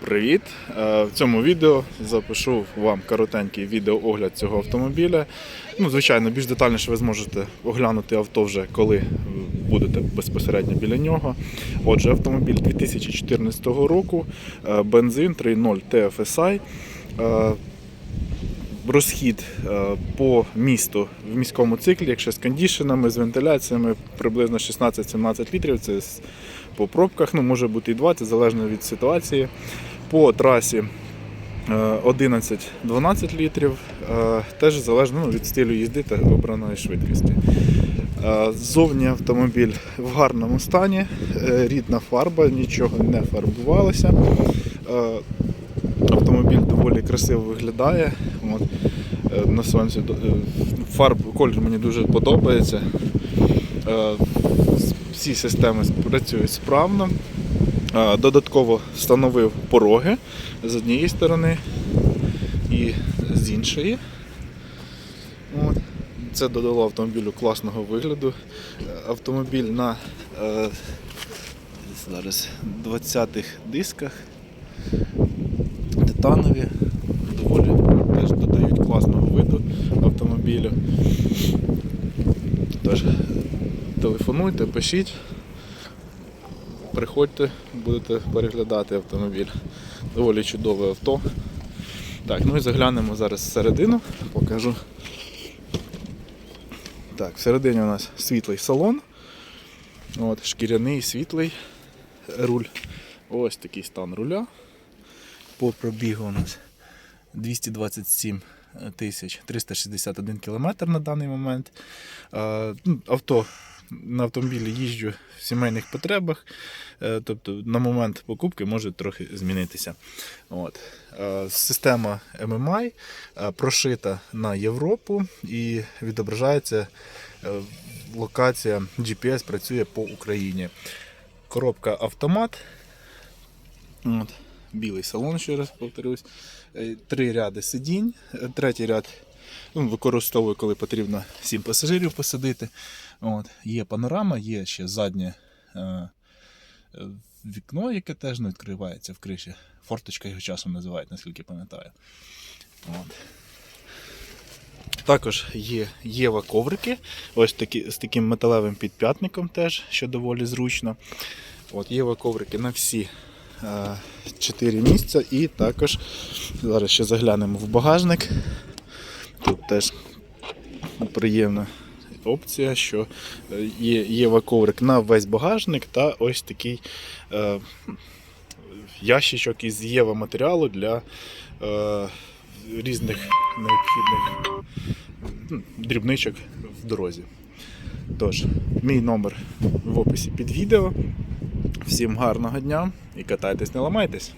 Привіт! Е, В цьому відео запишу вам коротенький відеоогляд цього автомобіля. Ну, звичайно, більш детальніше ви зможете оглянути авто вже коли будете безпосередньо біля нього. Отже, автомобіль 2014 року, е, бензин 3.0 TFSI. Е, Розхід по місту в міському циклі, якщо з кондішенами, з вентиляціями, приблизно 16-17 літрів. Це по пробках, ну може бути і 20, залежно від ситуації. По трасі е, 11-12 літрів, е, теж залежно ну, від стилю їзди та обраної швидкості. Е, Ззовні автомобіль в гарному стані, е, рідна фарба, нічого не фарбувалося. Е, Автомобіль доволі красиво виглядає. От, е, на сонці е, фарб, колір мені дуже подобається. Всі системи працюють справно. Додатково встановив пороги з однієї сторони і з іншої. Це додало автомобілю класного вигляду. Автомобіль на е, зараз 20-х дисках титанові, доволі теж додають класного виду автомобілю. Тож, телефонуйте, пишіть, приходьте, будете переглядати автомобіль. Доволі чудове авто. Так, ну і заглянемо зараз всередину, покажу. Так, всередині у нас світлий салон. От, шкіряний світлий руль. Ось такий стан руля. По пробігу у нас 227 тисяч 361 кілометр на даний момент. Е, ну, Авто на автомобілі їжджу в сімейних потребах, е, тобто на момент покупки може трохи змінитися. От. Е, Система MMI е, прошита на Європу і відображається локація GPS працює по Україні. Коробка автомат. От. Білий салон, ще раз повторюсь. Три ряди сидінь. Третій ряд використовую, коли потрібно сім пасажирів посадити. От. Є панорама, є ще заднє е, е, вікно, яке теж не відкривається в криші. Форточка його часом називають, наскільки пам'ятаю. От. Також є Єва коврики, ось такі, з таким металевим підп'ятником теж, що доволі зручно. От Єва коврики на всі е, 4 місця і також зараз ще заглянемо в багажник. Тут теж приємна опція, що е, є Єва коврик на весь багажник та ось такий е, ящичок із Єва матеріалу для е, різних необхідних дрібничок в дорозі. Тож, мій номер в описі під відео. Всім гарного дня і катайтесь, не ламайтесь.